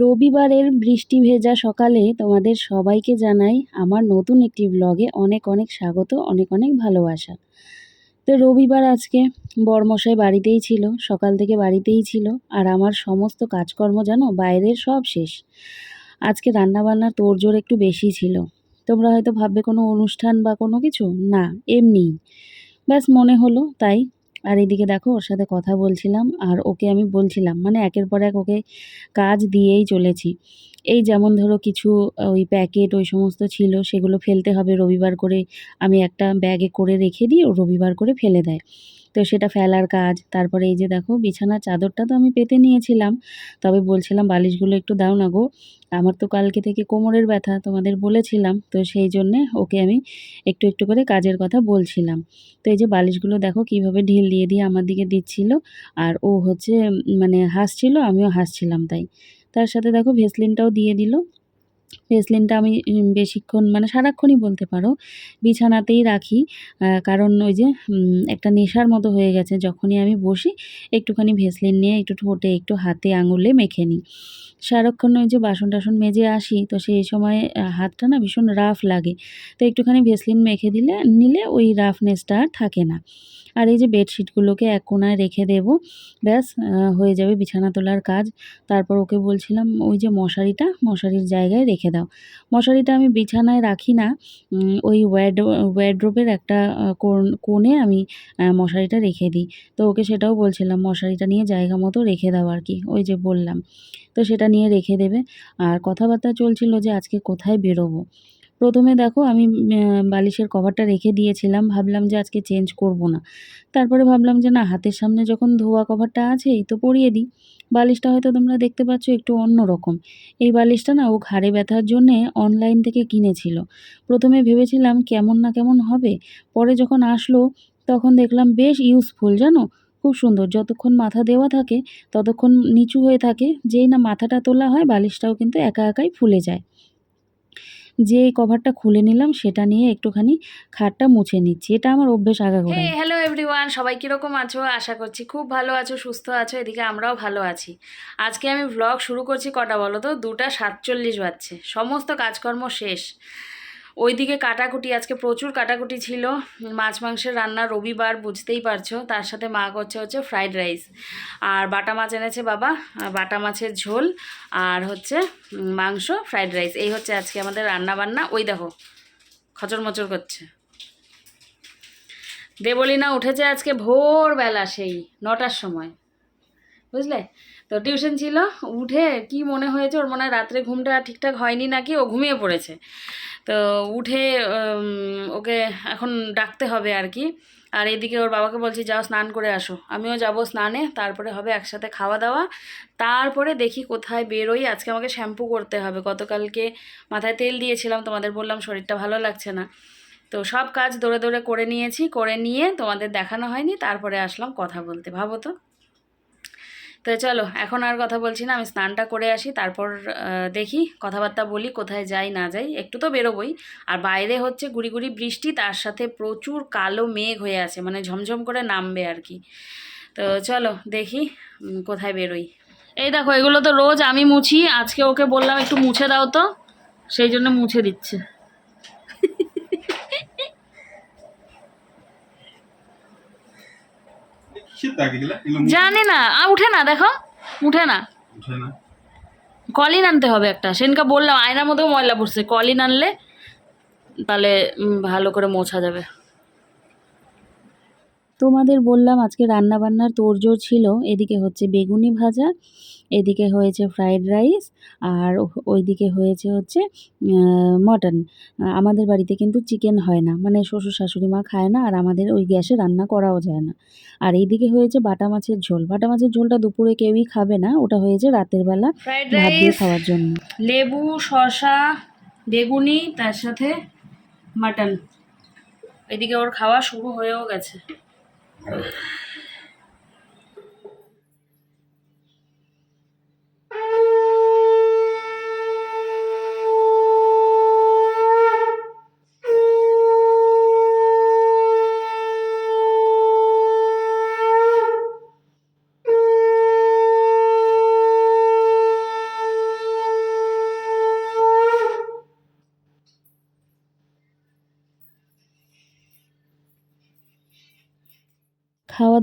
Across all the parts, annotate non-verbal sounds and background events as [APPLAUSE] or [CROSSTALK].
রবিবারের বৃষ্টি ভেজা সকালে তোমাদের সবাইকে জানাই আমার নতুন একটি ব্লগে অনেক অনেক স্বাগত, অনেক অনেক ভালোবাসা। তো রবিবার আজকে বরমশাই বাড়িতেই ছিল, সকাল থেকে বাড়িতেই ছিল, আর আমার সমস্ত কাজকর্ম জানো বাইরের সব শেষ। আজকে রান্নাবান্নার তোড়জোড় একটু বেশি ছিল। তোমরা হয়তো ভাববে কোনো অনুষ্ঠান বা কোনো কিছু? না, এমনিই। ব্যাস মনে হলো, তাই আর এদিকে দেখো ওর সাথে কথা বলছিলাম আর ওকে আমি বলছিলাম মানে একের পর এক ওকে কাজ দিয়েই চলেছি। এই যেমন ধরো কিছু ওই প্যাকেট ওই সমস্ত ছিল সেগুলো ফেলতে হবে, রবিবার করে আমি একটা ব্যাগে করে রেখে দিই ও রবিবার করে ফেলে দেয়। তো সেটা ফেলার কাজ, তারপরে এই যে দেখো বিছানার চাদরটা তো আমি পেতে নিয়েছিলাম, তবে বলছিলাম বালিশগুলো একটু দাও না গো। আমার তো কালকে থেকে কোমরের ব্যথা তোমাদের বলেছিলাম, তো সেই জন্যে ওকে আমি একটু একটু করে কাজের কথা বলছিলাম। তো এই যে বালিশগুলো দেখো কীভাবে ঢিল দিয়ে দিয়ে আমার দিকে দিচ্ছিল, আর ও হচ্ছে মানে হাসছিল, আমিও হাসছিলাম তাই। তার সাথে দেখো ভেসলিনটাও দিয়ে দিল। ভেসলিনটা আমি বেশিক্ষণ মানে সারাক্ষণই বলতে পারো, বিছানাতেই রাখি। কারণ ওই যে একটা নেশার মতো হয়ে গেছে, যখনই আমি বসি, একটুখানি ভেসলিন নিয়ে একটু ঠোঁটে, একটু হাতে আঙুলে মেখে নিই। সারাক্ষণ ওই যে বাসন টাসন মেজে আসি, তো সেই সময় হাতটা না ভীষণ রাফ লাগে। তো একটুখানি ভেসলিন মেখে দিলে, নিলে ওই রাফনেসটা আর থাকে না। আর এই যে বেডশিটগুলোকে এক কোনায় রেখে দেব, ব্যাস হয়ে যাবে বিছানা তোলার কাজ। তারপর ওকে বলছিলাম, ওই যে মশারিটা, মশারির জায়গায় রেখে দাও। মশারিটা আমি বিছানায় রাখি না ওই ওয়ার্ড, ওয়ার্ড্রোপের একটা কোণে আমি মশারিটা রেখে দিই। তো ওকে সেটাও বলছিলাম, মশারিটা নিয়ে জায়গা মতো রেখে দাও আর কি। ওই যে বললাম। তো সেটা নিয়ে রেখে দেবে। আর কথাবার্তা চলছিল যে আজকে কোথায় বেরোবো? প্রথমে দেখো আমি বালিশের কভারটা রেখে দিয়েছিলাম। ভাবলাম যে আজকে চেঞ্জ করব না। তারপরে ভাবলাম যে না, হাতের সামনে যখন ধোয়া কভারটা আছেই তো পরিয়ে দিই। বালিশটা হয়তো তোমরা দেখতে পাচ্ছ একটু অন্য রকম। এই বালিশটা না ও ঘাড়ে ব্যথার জন্যে অনলাইন থেকে কিনেছিল। প্রথমে ভেবেছিলাম কেমন না কেমন হবে। পরে যখন আসলো, তখন দেখলাম বেশ ইউজফুল, জানো? খুব সুন্দর। যতক্ষণ মাথা দেওয়া থাকে, ততক্ষণ নিচু হয়ে থাকে। যেই না মাথাটা তোলা হয়, বালিশটাও কিন্তু একা একাই ফুলে যায়। যে কভারটা খুলে নিলাম, সেটা নিয়ে একটুখানি খাটটা মুছে নিচ্ছি। এটা আমার অভ্যেস আগা করে। হ্যালো এভরিওয়ান সবাই কীরকম আছো? আশা করছি খুব ভালো আছো, সুস্থ আছো, এদিকে আমরাও ভালো আছি। আজকে আমি ব্লগ শুরু করছি কটা বলো তো? দুটা সাতচল্লিশ বাজছে। সমস্ত কাজকর্ম শেষ। ওইদিকে কাটাকুটি, আজকে প্রচুর কাটাকুটি ছিল। মাছ মাংসের রান্না রবিবার, বুঝতেই পারছ। তার সাথে মা করছে হচ্ছে ফ্রাইড রাইস আর বাটা মাছ এনেছে বাবা বাটা মাছের ঝোল আর হচ্ছে মাংস ফ্রাইড রাইস এই হচ্ছে আজকে আমাদের রান্না বান্না ওই দেখো খচর মচর করছে। দেবলিনা উঠেছে আজকে ভোরবেলা সেই নটার সময়। বুঝলে? তো টিউশন ছিল, উঠে কি মনে হয়েছে? ওর মনে হয় রাত্রে ঘুমটা ঠিকঠাক হয়নি নাকি? ও ঘুমিয়ে পড়েছে। তো উঠে ওকে এখন ডাকতে হবে আর কি। আর এদিকে ওর বাবাকে বলছি, যাও স্নান করে আসো। আমিও যাব স্নানে, তারপরে হবে একসাথে খাওয়া দাওয়া। তারপরে দেখি কোথায় বেরোই। আজকে আমাকে শ্যাম্পু করতে হবে। গতকালকে মাথায় তেল দিয়েছিলাম, তোমাদের বললাম শরীরটা ভালো লাগছে না। তো সব কাজ দৌড়ে দৌড়ে করে নিয়েছি, করে নিয়ে তোমাদের দেখানো হয়নি, তারপরে আসলাম কথা বলতে। ভাবো তো। তো চলো, এখন আর কথা বলছি না, আমি স্নানটা করে আসি, তারপর দেখি কথাবার্তা বলি, কোথায় যাই, না যাই, একটু তো বেরোবই। আর বাইরে হচ্ছে গুড়ি গুড়ি বৃষ্টি, তার সাথে প্রচুর কালো মেঘ হয়ে আছে মানে ঝমঝম করে নামবে আর কি। তো চলো, দেখি কোথায় বেরোই। এই দেখো, এগুলো তো রোজ আমি মুছি, আজকে ওকে বললাম একটু মুছে দাও তো, সেই জন্য মুছে দিচ্ছে। জানি না আর উঠে না দেখো উঠে না। কলিন আনতে হবে একটা সেনকা বললাম আয়নার মধ্যেও ময়লা পড়ছে কলিন আনলে তাহলে ভালো করে মোছা যাবে। তোমাদের বললাম আজকে রান্না বান্নার তোড়জোড় ছিল এদিকে হচ্ছে বেগুনি ভাজা এদিকে হয়েছে ফ্রাইড রাইস আর ওইদিকে হয়েছে হচ্ছে মটন আমাদের বাড়িতে কিন্তু চিকেন হয় না। মানে শ্বশুর শাশুড়ি মা খায় না আর আমাদের ওই গ্যাসে রান্না করাও যায় না। আর এইদিকে হয়েছে বাটা মাছের ঝোল। বাটা মাছের ঝোলটা দুপুরে কেউই খাবে না। ওটা হয়েছে রাতের বেলা ভাত দিয়ে খাওয়ার জন্য। লেবু শশা বেগুনি তার সাথে মাটন এদিকে ওর খাওয়া শুরু হয়েও গেছে।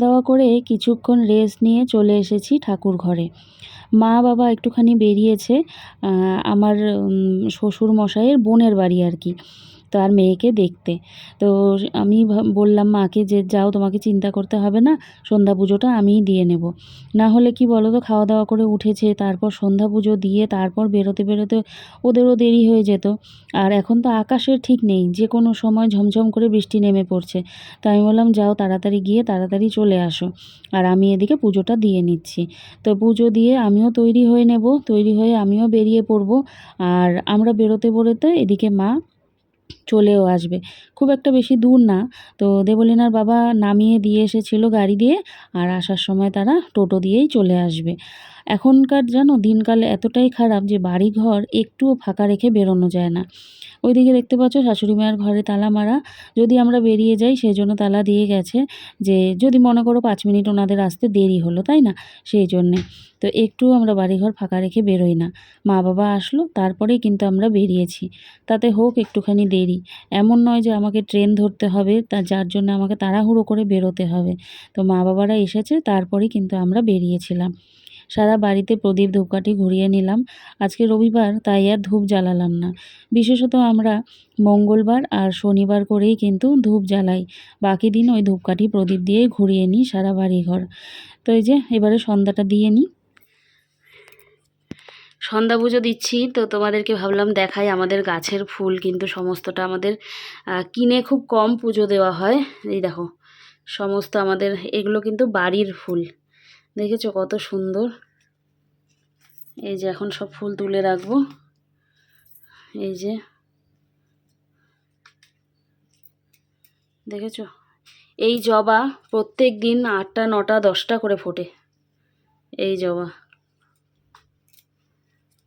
দাওয়া করে কিছুক্ষণ রেস্ট নিয়ে চলে এসেছি ঠাকুর ঘরে। মা বাবা একটুখানি বেরিয়েছে আমার শ্বশুর মশাইয়ের বোনের বাড়ি আর কি। তার মেয়েকে দেখতে। তো আমি বললাম, মাকে যে যাও, তোমাকে চিন্তা করতে হবে না, সন্ধ্যা পুজোটা আমিই দিয়ে নেব। না হলে কি বলো তো খাওয়া দাওয়া করে উঠেছে, তারপর সন্ধ্যা পুজো দিয়ে তারপর বেরোতে বেরোতে ওদেরও দেরি হয়ে যেত। আর এখন তো আকাশের ঠিক নেই, যে কোনো সময় ঝমঝম করে বৃষ্টি নেমে পড়ছে। তো আমি বললাম, যাও তাড়াতাড়ি গিয়ে তাড়াতাড়ি চলে আসো। আর আমি এদিকে পুজোটা দিয়ে নিচ্ছি। তো পুজো দিয়ে আমিও তৈরি হয়ে নেব, তৈরি হয়ে আমিও বেরিয়ে পড়ব। আর আমরা বেরোতে বেরোতে এদিকে মা চলেও আসবে। খুব একটা বেশি দূর না। তো দেবলিনার বাবা নামিয়ে দিয়ে এসেছিল গাড়ি দিয়ে আর আসার সময় তারা টোটো দিয়েই চলে আসবে। এখনকার জানো দিনকাল এতটাই খারাপ যে বাড়ি ঘর একটুও ফাঁকা রেখে বেরোনো যায় না। ওইদিকে দেখতে পাচ্ছ শাশুড়ি মায়ের ঘরে তালা মারা। যদি আমরা বেরিয়ে যাই সেই জন্য তালা দিয়ে গেছে যে, যদি মনে করো পাঁচ মিনিট ওনাদের আসতে দেরি হলো, তাই না? সেই জন্যে তো একটু আমরা বাড়িঘর ফাঁকা রেখে বেরোই না। মা বাবা আসলো, তারপরেই কিন্তু আমরা বেরিয়েছি। তাতে হোক একটুখানি দেরি। এমন নয় যে আমাকে ট্রেন ধরতে হবে, তা যার জন্য আমাকে তাড়াহুড়ো করে বেরোতে হবে। তো মা বাবারা এসেছে, তারপরেই কিন্তু আমরা বেরিয়েছিলাম। সারা বাড়িতে প্রদীপ ধূপকাঠি ঘুরিয়ে নিলাম। আজকে রবিবার, তাই আর ধূপ জ্বালালাম না। বিশেষত আমরা মঙ্গলবার আর শনিবার করেই কিন্তু ধূপ জ্বালাই। বাকি দিন ওই ধূপকাঠি প্রদীপ দিয়েই ঘুরিয়ে নিই সারা বাড়িঘর। তো এই যে, এবারে সন্ধ্যাটা দিয়ে নিই। সন্ধ্যা পুজো দিচ্ছি, তো তোমাদেরকে ভাবলাম দেখাই আমাদের গাছের ফুল। কিন্তু সমস্তটা আমাদের কিনে খুব কম পুজো দেওয়া হয়। এই দেখো, সমস্ত আমাদের, এগুলো কিন্তু বাড়ির ফুল। দেখেছ কত সুন্দর? এই যে এখন সব ফুল তুলে রাখব। এই যে। দেখেছ? এই জবা প্রত্যেক দিন আটটা, নটা, দশটা করে ফোটে। এই জবা।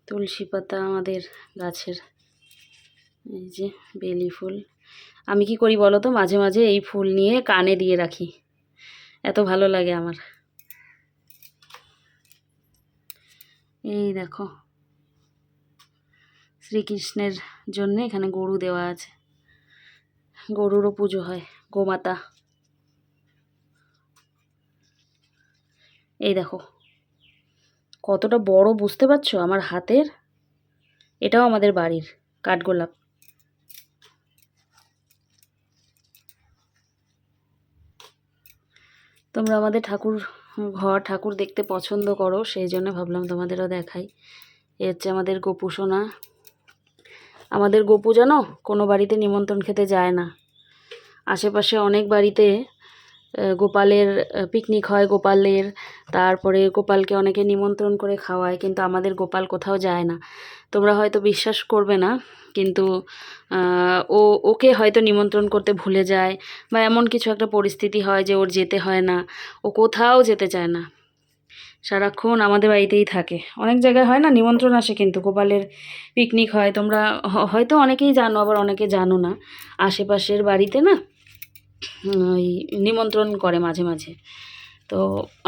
তুলসী পাতা আমাদের গাছের। এই যে বেলি ফুল। আমি কি করি বলো তো? মাঝে মাঝে এই ফুল নিয়ে কানে দিয়ে রাখি। এত ভালো লাগে আমার। এই দেখো। শ্রীকৃষ্ণের জন্য এখানে গরু দেওয়া আছে। গরুরও পুজো হয়, গোমাতা। এই দেখো। কতটা বড় বুঝতে পারছ? আমার হাতের? এটাও আমাদের বাড়ির, কাঠগোলাপ। তোমরা আমাদের ঠাকুর ঘর ঠাকুর দেখতে পছন্দ করো, সেই জন্য ভাবলাম তোমাদেরও দেখাই। এ হচ্ছে আমাদের গোপু সোনা। আমাদের গোপু জানো, কোনো বাড়িতে নিমন্ত্রণ খেতে যায় না। আশেপাশে অনেক বাড়িতে গোপালের পিকনিক হয় গোপালের। তারপরে গোপালকে অনেকে নিমন্ত্রণ করে খাওয়ায়, কিন্তু আমাদের গোপাল কোথাও যায় না। তোমরা হয়তো বিশ্বাস করবে না, কিন্তু ও, ওকে হয়তো নিমন্ত্রণ করতে ভুলে যায় বা এমন কিছু একটা পরিস্থিতি হয় যে ওর যেতে হয় না। ও কোথাও যেতে চায় না। সারাক্ষণ আমাদের বাড়িতেই থাকে। অনেক জায়গায় হয় না নিমন্ত্রণ আসে কিন্তু গোপালের পিকনিক হয়। তোমরা হয়তো অনেকেই জানো, আবার অনেকে জানো না। আশেপাশের বাড়িতে না ওই নিমন্ত্রণ করে মাঝে মাঝে। তো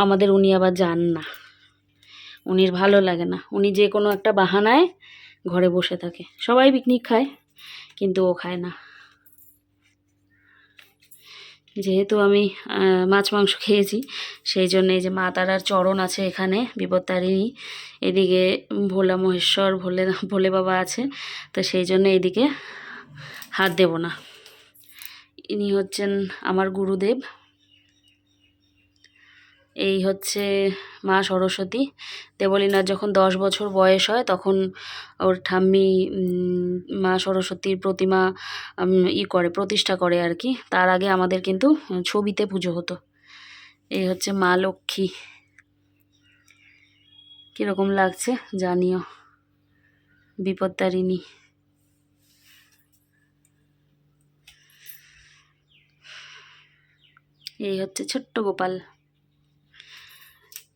আমাদের উনি আবার যান না। উনির ভালো লাগে না। উনি যে কোনো একটা বাহানায় ঘরে বসে থাকে। সবাই পিকনিক খায়, কিন্তু ও খায় না। যেহেতু আমি মাছ, মাংস খেয়েছি, সেই জন্য এই যে মা তারার চরণ আছে এখানে, বিপত্তারিণী, এদিকে ভোলা মহেশ্বর, ভোলে ভোলে বাবা আছে, তো সেই জন্য এদিকে হাত দেব না। ইনি হচ্ছেন আমার গুরুদেব। এই হচ্ছে মা সরস্বতী। দেবলীনার যখন দশ বছর বয়স হয়, তখন ওর ঠাম্মি মা সরস্বতীর প্রতিমা ই করে, প্রতিষ্ঠা করে আর কি। তার আগে আমাদের কিন্তু ছবিতে পুজো হতো। এই হচ্ছে মা লক্ষ্মী। কীরকম লাগছে জানিও। বিপত্তারিণী। এই হচ্ছে ছোট্ট গোপাল।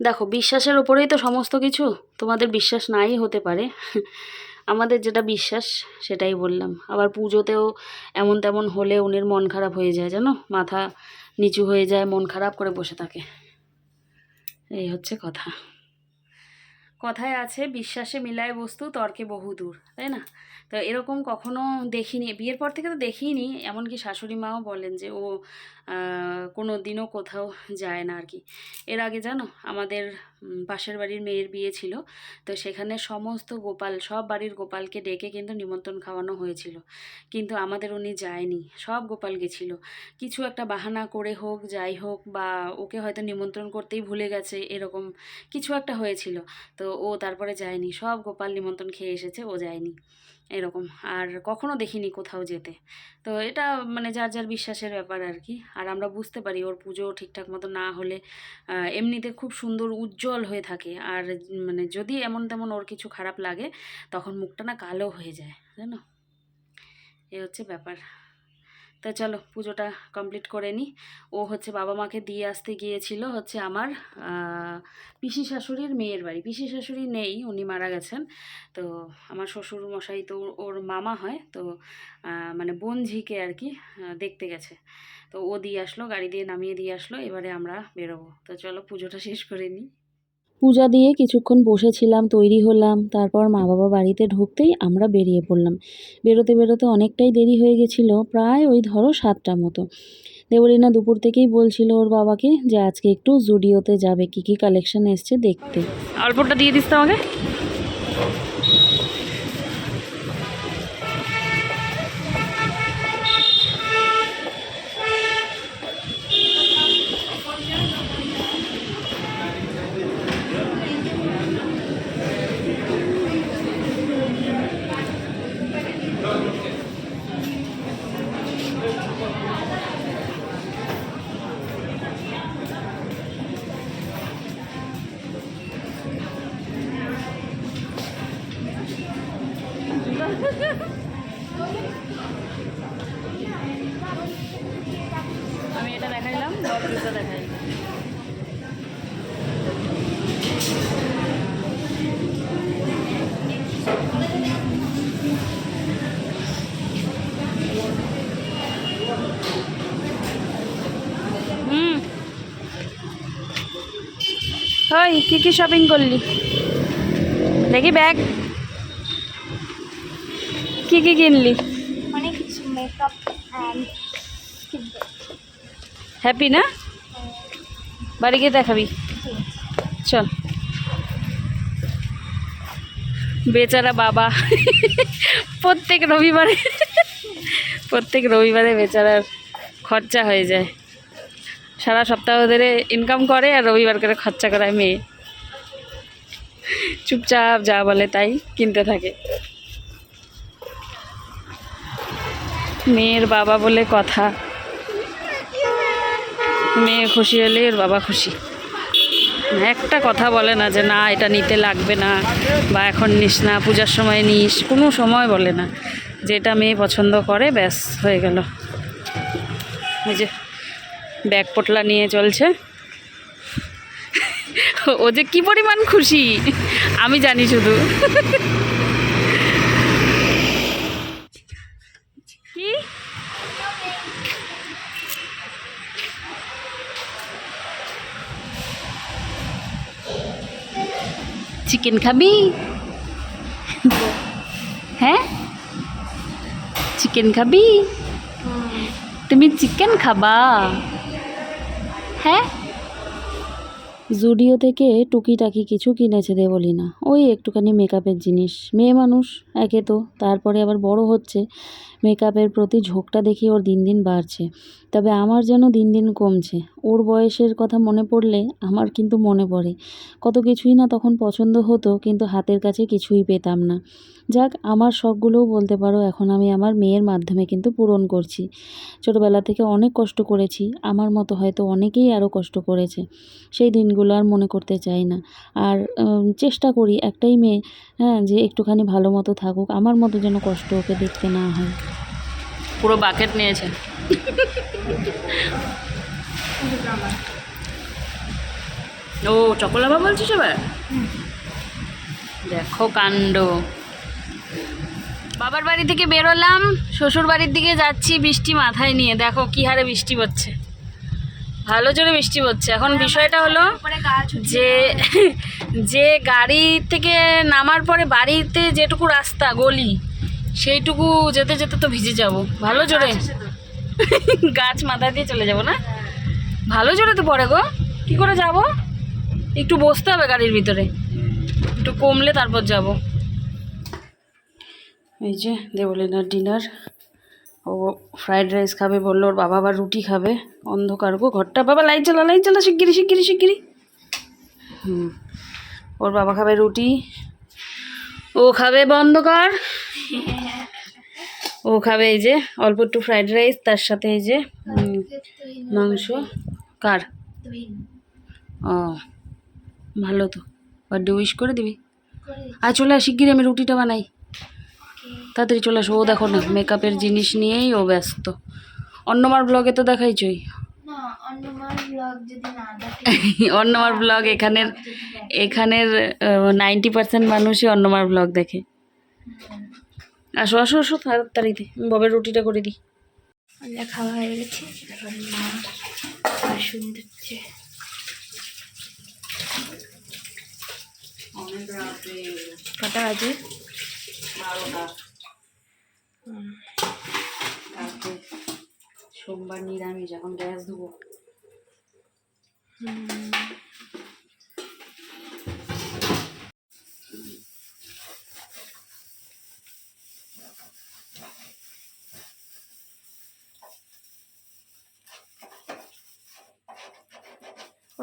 দেখো, বিশ্বাসের ওপরেই তো সমস্ত কিছু। তোমাদের বিশ্বাস নাই হতে পারে। আমাদের যেটা বিশ্বাস, সেটাই বললাম। আবার পুজোতেও এমন তেমন হলে উনির মন খারাপ হয়ে যায়, জানো? মাথা নিচু হয়ে যায়, মন খারাপ করে বসে থাকে। এই হচ্ছে কথা। কথায় আছে, বিশ্বাসে মিলায় বস্তু, তর্কে বহুদূর তাই না? তো এরকম কখনো দেখিনি, বিয়ের পর থেকে তো দেখিনি, এমনকি শাশুড়ি মাও বলেন যে, ও কোনো দিনও কোথাও যায় না আর কি এর আগে জানো, আমাদের পাশের বাড়ির মেয়ের বিয়ে ছিল, তো সেখানে সমস্ত গোপাল, সব বাড়ির গোপালকে ডেকে কিন্তু নিমন্ত্রণ খাওয়ানো হয়েছিল। কিন্তু আমাদের উনি যায়নি, সব গোপাল গেছিল। কিছু একটা বাহানা করে হোক, যাই হোক, বা ওকে হয়তো নিমন্ত্রণ করতেই ভুলে গেছে, এরকম কিছু একটা হয়েছিল। তো ও তারপরে যায়নি। সব গোপাল নিমন্ত্রণ খেয়ে এসেছে, ও যায়নি। এরকম। আর কখনো দেখিনি কোথাও যেতে। তো এটা মানে যার যার বিশ্বাসের ব্যাপার আর কি। আর আমরা বুঝতে পারি ওর পুজো ঠিকঠাক মতো না হলে এমনিতে খুব সুন্দর উজ্জ্বল হয়ে থাকে। আর মানে যদি এমন তেমন ওর কিছু খারাপ লাগে, তখন মুখটা না কালো হয়ে যায় জানো এ হচ্ছে ব্যাপার। তো চলো পুজোটা কমপ্লিট করে নিই ও হচ্ছে বাবা মাকে দিয়ে আসতে গিয়েছিল হচ্ছে আমার পিসি শাশুড়ির মেয়ের বাড়ি। পিসি শাশুড়ি নেই, উনি মারা গেছেন। তো আমার শ্বশুর মশাই তো ওর- মামা হয়, তো মানে বোন ঝিকে আর কি দেখতে গেছে। তো ও দিয়ে আসলো, গাড়ি দিয়ে নামিয়ে দিয়ে আসলো, এবারে আমরা বেরোবো। তো চলো পুজোটা শেষ করে নিই পূজা দিয়ে কিছুক্ষণ বসেছিলাম, তৈরি হলাম, তারপর মা বাবা বাড়িতে ঢুকতেই আমরা বেরিয়ে পড়লাম। বেরোতে বেরোতে অনেকটাই দেরি হয়ে গেছিল, প্রায় ওই ধরো সাতটা মতো। দেবলীনা দুপুর থেকেই বলছিল ওর বাবাকে যে আজকে একটু জুডিওতে যাবে, কি কি কালেকশন এসছে দেখতে। অল্পটা দিয়ে দিস তো আমাকে। আমি এটা দেখাইলাম ডগ জুতা দেখাই। ওই কি কি শপিং করলি? দেখি ব্যাগ কি কি কিনলি? অনেক কিছু মেকআপ হ্যাপি না? বাড়ি গিয়ে দেখাবি। চল। বেচারা বাবা। প্রত্যেক রবিবারে প্রত্যেক রবিবারে বেচারার খরচা হয়ে যায়। সারা সপ্তাহ ধরে ইনকাম করে আর রবিবার করে খরচা করায় মেয়ে। চুপচাপ যা বলে তাই কিনতে থাকে। মেয়ের বাবা বলে কথা। মেয়ে খুশি হলে ওর বাবা খুশি। একটা কথা বলে না যে, না, এটা নিতে লাগবে না বা এখন নিস না, পূজার সময় নিস। কোনো সময় বলে না। যেটা মেয়ে পছন্দ করে, ব্যাস, হয়ে গেল। ওই যে, ব্যাগ পোটলা নিয়ে চলছে। ও যে কি পরিমাণ খুশি! আমি জানি শুধু। চিকেন খাবি? হ্যাঁ? চিকেন খাবি? তুমি চিকেন খাবা। হ্যাঁ? জুডিও থেকে টুকিটাকি কিছু কিনেছে দেবলিনা। ওই একটুখানি মেকআপের জিনিস। মেয়ে মানুষ, একে তো। তারপরে আবার বড় হচ্ছে। মেকআপের প্রতি ঝোঁকটা দেখি ওর দিন দিন বাড়ছে। তবে আমার যেন দিন দিন কমছে। ওর বয়সের কথা মনে পড়লে আমার কিন্তু মনে পড়ে। কত কিছুই না তখন পছন্দ হতো, কিন্তু হাতের কাছে কিছুই পেতাম না। যাক, আমার শখগুলোও বলতে পারো, এখন আমি আমার মেয়ের মাধ্যমে কিন্তু পূরণ করছি। ছোটোবেলা থেকে অনেক কষ্ট করেছি, আমার মতো হয়তো অনেকেই আরও কষ্ট করেছে। সেই দিনগুলো আর মনে করতে চাই না। আর চেষ্টা করি একটাই মেয়ে হ্যাঁ যে একটুখানি ভালো মতো থাকুক, আমার মতো যেন কষ্ট ওকে দেখতে না হয়। পুরো বাকেট নিয়েছে। ও চকলাবা বলছিস এবার? দেখো কাণ্ড। বাবার বাড়ি থেকে বেরোলাম, শ্বশুর বাড়ির দিকে যাচ্ছি, বৃষ্টি মাথায় নিয়ে। দেখো কি হারে বৃষ্টি পড়ছে। ভালো জোরে বৃষ্টি পড়ছে। এখন বিষয়টা হলো যে যে গাড়ি থেকে নামার পরে বাড়িতে যেটুকু রাস্তা, গলি সেইটুকু যেতে যেতে তো ভিজে যাব। ভালো জোরে। গাছ [LAUGHS] মাথা দিয়ে চলে যাব না? ভালো জোরে তো পড়ে গো। কি করে যাব? একটু বসতে হবে গাড়ির ভিতরে। একটু কমলে তারপর যাব। এই যে দেবলিনার ডিনার। ও ফ্রাইড রাইস খাবে বলল ওর বাবা আবার রুটি খাবে। অন্ধকার গো ঘরটা। বাবা লাইট জ্বালা লাইট জ্বালা শিগগিরি শিগগিরি শিগগিরি হুম। ওর বাবা খাবে রুটি। ও খাবে বন্ধ কর [LAUGHS] ও খাবে এই যে অল্প একটু ফ্রাইড রাইস তার সাথে এই যে মাংস। কার? ও ভালো তো। বার্থডে উইশ করে দিবি? আর চলে আস শিগগিরি আমি রুটিটা বানাই। তাড়াতাড়ি চলে আসো। ও দেখো না মেকআপের জিনিস নিয়েই ও ব্যস্ত। অন্যমার ব্লগে তো দেখাইছই? অন্যমার ব্লগ [LAUGHS] এখানের এখানের নাইনটি পার্সেন্ট মানুষই অন্যমার ব্লগ দেখে। আসো আসো আসো তাড়াতাড়িতে আমি ববের রুটিটা করে দিই। আমাদের খাওয়া হয়ে গেছে। এখন মা বাসন দিচ্ছে কটা বাজে? সোমবার নিরামিষ এখন গ্যাস দেবো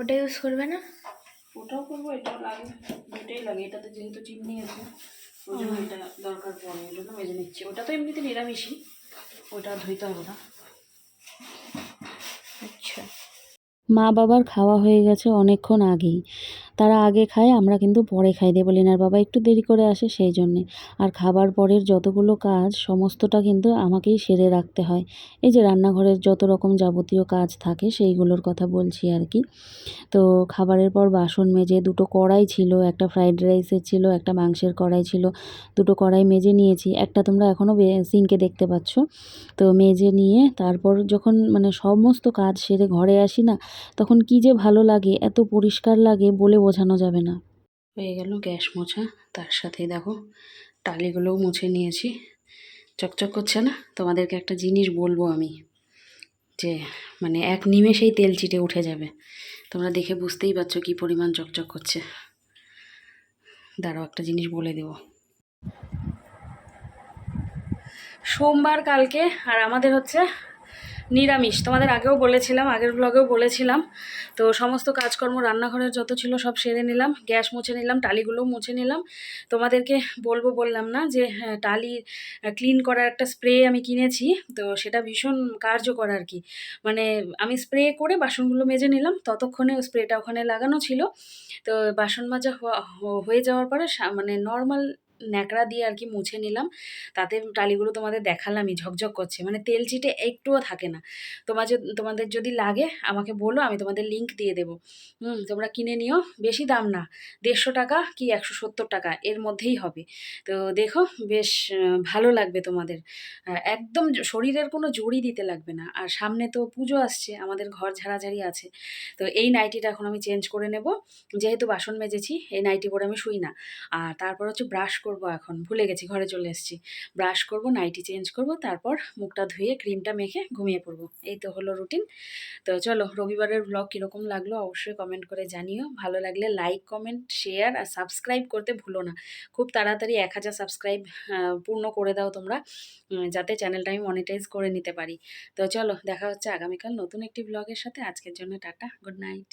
ওটা ইউজ করবে না? ওটাও করব এটাও লাগে। দুটোই লাগে এটাতে যেহেতু চিমনি আছে ওই জন্য এটা দরকার পড়ে ওই জন্য মেজে নিচ্ছি। ওটা তো এমনিতে নিরামিষই ওটা ধুইতে হবে না। আচ্ছা। মা বাবার খাওয়া হয়ে গেছে অনেকক্ষণ আগেই। তারা আগে খায়, আমরা কিন্তু পরে খাই। দেবলিনার বাবা একটু দেরি করে আসে সেই জন্যে। আর খাবার পরের যতগুলো কাজ, সমস্তটা কিন্তু আমাকেই সেরে রাখতে হয়। এই যে রান্নাঘরের যত রকম যাবতীয় কাজ থাকে, সেইগুলোর কথা বলছি আর কি। তো খাবারের পর বাসন মেজে দুটো কড়াই ছিল, একটা ফ্রাইড রাইসের ছিল, একটা মাংসের কড়াই ছিল। দুটো কড়াই মেজে নিয়েছি। একটা তোমরা এখনও সিঙ্কে দেখতে পাচ্ছ। তো মেজে নিয়ে তারপর যখন মানে সমস্ত কাজ সেরে ঘরে আসি না, তখন কি যে ভালো লাগে, এত পরিষ্কার লাগে বলে বোঝানো যাবে না। হয়ে গেল গ্যাস মোছা। তার সাথে দেখো, টালিগুলোও মুছে নিয়েছি। চকচক করছে না? তোমাদেরকে একটা জিনিস বলব আমি, যে মানে এক নিমেষেই তেল চিটে উঠে যাবে। তোমরা দেখে বুঝতেই পারছ কি পরিমাণ চকচক করছে। দাঁড়াও, একটা জিনিস বলে দেবো। সোমবার কালকে, আর আমাদের হচ্ছে নিরামিষ। তোমাদের আগেও বলেছিলাম, আগের ব্লগেও বলেছিলাম। তো সমস্ত কাজকর্ম, রান্নাঘরের যত ছিল সব সেরে নিলাম। গ্যাস মুছে নিলাম টালিগুলোও মুছে নিলাম। তোমাদেরকে বলব বললাম না যে টালি ক্লিন করার একটা স্প্রে আমি কিনেছি। তো সেটা ভীষণ কার্যকর আর কি। মানে আমি স্প্রে করে বাসনগুলো মেজে নিলাম। ততক্ষণে স্প্রেটা ওখানে লাগানো ছিল। তো বাসন মাজা হয়ে যাওয়ার পরে মানে নর্মাল ন্যাকড়া দিয়ে আর কি মুছে নিলাম। তাতে টালিগুলো তোমাদের দেখালামই, ঝকঝক করছে। মানে তেল চিটে একটুও থাকে না। তোমাদের তোমাদের যদি লাগে, আমাকে বলো, আমি তোমাদের লিংক দিয়ে দেবো। হুম, তোমরা কিনে নিও। বেশি দাম না, দেড়শো টাকা কি একশো সত্তর টাকা, এর মধ্যেই হবে। তো দেখো, বেশ ভালো লাগবে তোমাদের। একদম শরীরের কোনো জড়ি দিতে লাগবে না। আর সামনে তো পুজো আসছে, আমাদের ঘর ঝাড়াঝাড়ি আছে। তো এই নাইটিটা এখন আমি চেঞ্জ করে নেব। যেহেতু বাসন মেজেছি, এই নাইটি পরে আমি শুই না। আর তারপর হচ্ছে ব্রাশ করব এখন, ভুলে গেছি, ঘরে চলে এসেছি। ব্রাশ করব নাইটি চেঞ্জ করব, তারপর মুখটা ধুয়ে ক্রিমটা মেখে ঘুমিয়ে পড়ব। এই তো হলো রুটিন তো চলো, রবিবারের ব্লগ কীরকম লাগল অবশ্যই কমেন্ট করে জানিও। ভালো লাগলে লাইক কমেন্ট শেয়ার আর সাবস্ক্রাইব করতে ভুলো না। খুব তাড়াতাড়ি এক হাজার সাবস্ক্রাইব পূর্ণ করে দাও তোমরা যাতে চ্যানেলটা আমি মনিটাইজ করে নিতে পারি। তো চলো, দেখা হচ্ছে আগামীকাল নতুন একটি ব্লগের সাথে। আজকের জন্য টাটা গুড নাইট